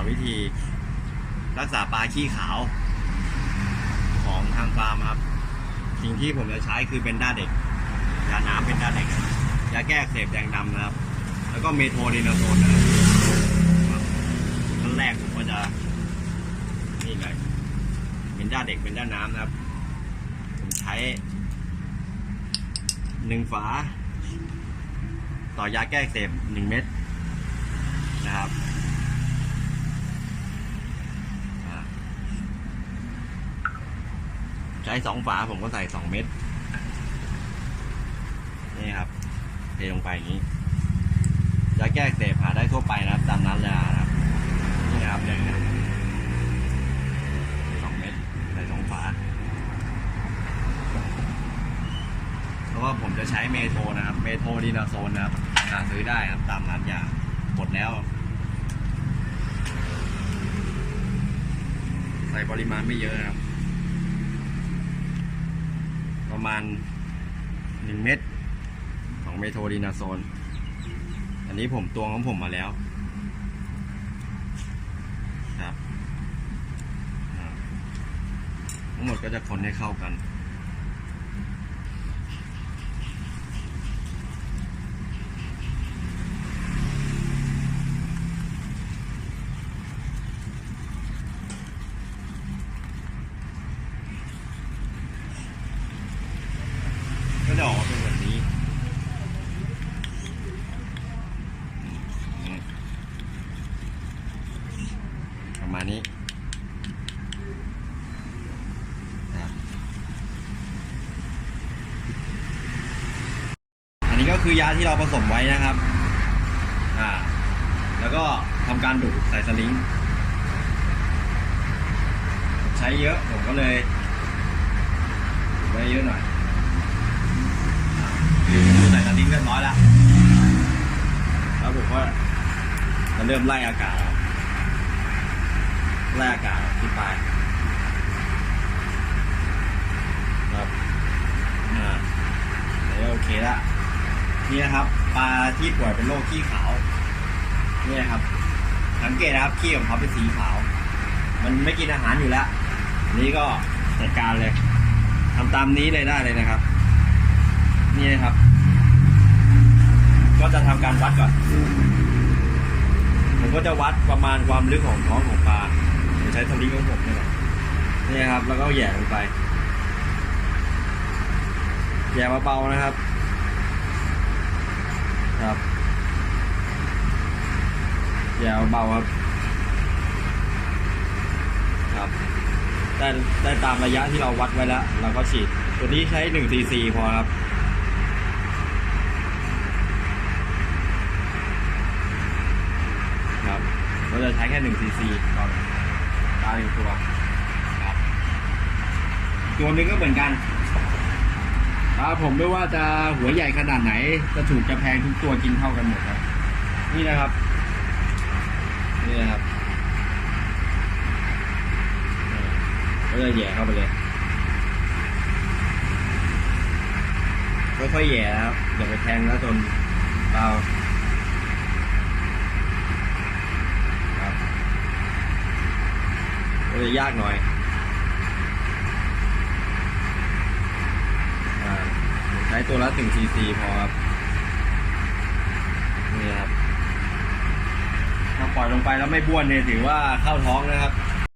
อนวิธีรักษาปลาขี้ขาวของทางฟาร์มครับ สิ่งที่ผมจะใช้คือเป็นด้าเด็กยาน้ำเป็นด้าเด็กยาแก้เสพแดงดำนะครับ แล้วก็เมโทรดีนาโซนนะครับขั้นแรกผมก็จะนี่เลยเป็นด้าเด็กเป็นด้าน้ำนะครับ ผมใช้หนึ่งฝา ต่อยาแก้เสพหนึ่งเม็ดนะครับอ่าใช้สองฝาผมก็ใส่สองเม็ดนี่ครับ เทลงไปอย่างนี้ยาแก้เสพหาได้ทั่วไปนะครับตามร้านยานะครับนี่ครับอย่างนี้สองเม็ดใส่สองฝาแล้วก็ผมจะใช้เมโทรนะครับ เมโทรดีนาโซนนะครับหาซื้อได้ครับตามร้านยาหมดแล้ว ใส่ปริมาณไม่เยอะนะครับ ประมาณหนึ่งเม็ดของเมโทดีนาโซน อันนี้ผมตวงของผมมาแล้วครับทั้งหมดก็จะคนให้เข้ากัน จะออกเป็นแบบนี้ ประมาณนี้อันนี้ก็คือยาที่เราผสมไว้นะครับ อ่า แล้วก็ทำการดูดใส่สลิง ใช้เยอะผมก็เลยดูดไว้เยอะหน่อย ใส่สลิงเร้อยล้วแล้วผมก็จะเริ่มไล่อากาศไล่อากาศออกที่ปลายครับอ่าเดี๋ยโอเคละนี่นะครับปลาที่ป่วยเป็นโรคขี้ขาวนี่นะครับสังเกตนะครับขี้ของเขาเป็นสีขาว มันไม่กินอาหารอยู่แล้ว นี้ก็จัดการเลยทำตามนี้เลยได้เลยนะครับ นี่นะครับ จะทำการวัดก่อน ผมก็จะวัดประมาณความลึกของท้องของปลาผมใช้สลิงของผมนี่แหละนี่ครับ แล้วก็แหย่ลงไปแหย่เบาๆนะครับ ครับแหย่เบาครับ ครับได้ได้ตามระยะที่เราวัดไว้แล้ว เราก็ฉีด ตัวนี้ใช้1 cc พอครับ ค่หนึ่งซีซีต่อปลาหนึ่งตัวครับตัวนึงก็เหมือนกันครับผมไม่ว่าจะหัวใหญ่ขนาดไหน จะถูกจะแพงทุกตัวกินเท่ากันหมดครับ นี่นะครับ นี่นะครับเออก็จะแหย่เข้าไปเลยค่อยๆแหย่นะครับอย่าไปแทงแล้วจนเรา ครับ จะยากหน่อยอใช้ตัวละถึงซีซีพอครับ นี่ครับ ถ้าปล่อยลงไปแล้วไม่บ้วนเนี่ยถือว่าเข้าท้องนะครับ